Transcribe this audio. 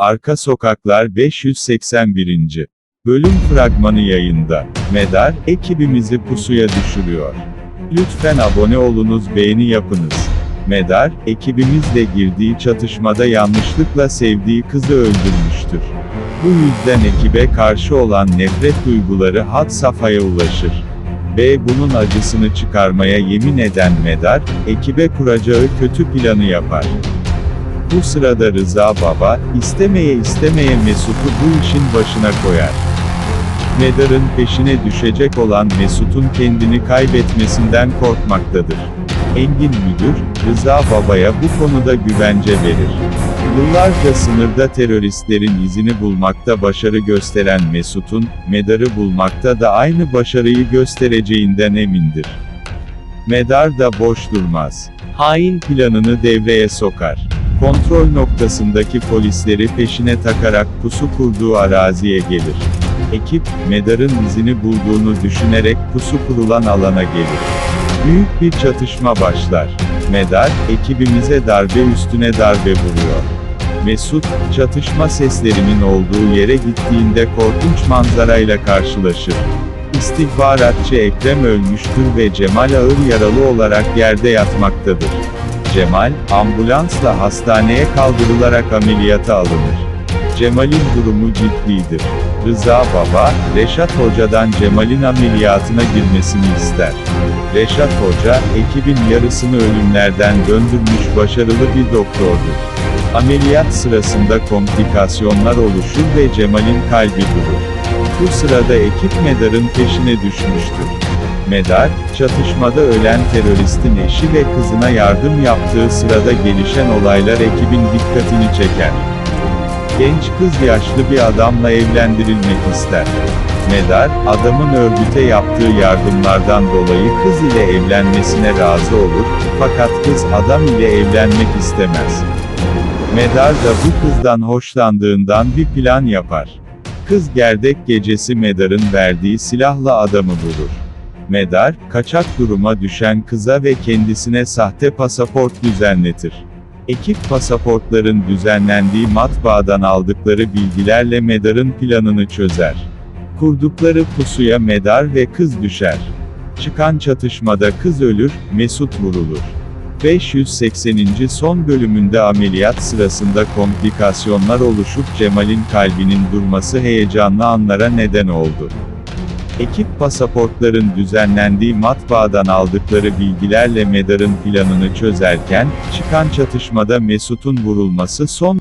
Arka Sokaklar 581. Bölüm fragmanı yayında. Medar, ekibimizi pusuya düşürüyor. Lütfen abone olunuz beğeni yapınız. Medar, ekibimizle girdiği çatışmada yanlışlıkla sevdiği kızı öldürmüştür. Bu yüzden ekibe karşı olan nefret duyguları had safhaya ulaşır. B bunun acısını çıkarmaya yemin eden Medar, ekibe kuracağı kötü planı yapar. Bu sırada Rıza Baba, istemeye istemeye Mesut'u bu işin başına koyar. Medar'ın peşine düşecek olan Mesut'un kendini kaybetmesinden korkmaktadır. Engin Müdür, Rıza Baba'ya bu konuda güvence verir. Yıllarca sınırda teröristlerin izini bulmakta başarı gösteren Mesut'un, Medar'ı bulmakta da aynı başarıyı göstereceğinden emindir. Medar da boş durmaz. Hain planını devreye sokar. Kontrol noktasındaki polisleri peşine takarak pusu kurduğu araziye gelir. Ekip, Medar'ın izini bulduğunu düşünerek pusu kurulan alana gelir. Büyük bir çatışma başlar. Medar, ekibimize darbe üstüne darbe vuruyor. Mesut, çatışma seslerinin olduğu yere gittiğinde korkunç manzarayla karşılaşır. İstihbaratçı Ekrem ölmüştür ve Cemal ağır yaralı olarak yerde yatmaktadır. Cemal, ambulansla hastaneye kaldırılarak ameliyata alınır. Cemal'in durumu ciddidir. Rıza Baba, Reşat Hoca'dan Cemal'in ameliyatına girmesini ister. Reşat Hoca, ekibin yarısını ölümlerden döndürmüş başarılı bir doktordur. Ameliyat sırasında komplikasyonlar oluşur ve Cemal'in kalbi durur. Bu sırada ekip Medar'ın peşine düşmüştür. Medar, çatışmada ölen teröristin eşi ve kızına yardım yaptığı sırada gelişen olaylar ekibin dikkatini çeker. Genç kız yaşlı bir adamla evlendirilmek ister. Medar, adamın örgüte yaptığı yardımlardan dolayı kız ile evlenmesine razı olur, fakat kız adam ile evlenmek istemez. Medar da bu kızdan hoşlandığından bir plan yapar. Kız gerdek gecesi Medar'ın verdiği silahla adamı vurur. Medar, kaçak duruma düşen kıza ve kendisine sahte pasaport düzenletir. Ekip pasaportların düzenlendiği matbaadan aldıkları bilgilerle Medar'ın planını çözer. Kurdukları pusuya Medar ve kız düşer. Çıkan çatışmada kız ölür, Mesut vurulur. 580. son bölümünde ameliyat sırasında komplikasyonlar oluşup Cemal'in kalbinin durması heyecanlı anlara neden oldu. Ekip pasaportların düzenlendiği matbaadan aldıkları bilgilerle Medar'ın planını çözerken, çıkan çatışmada Mesut'un vurulması son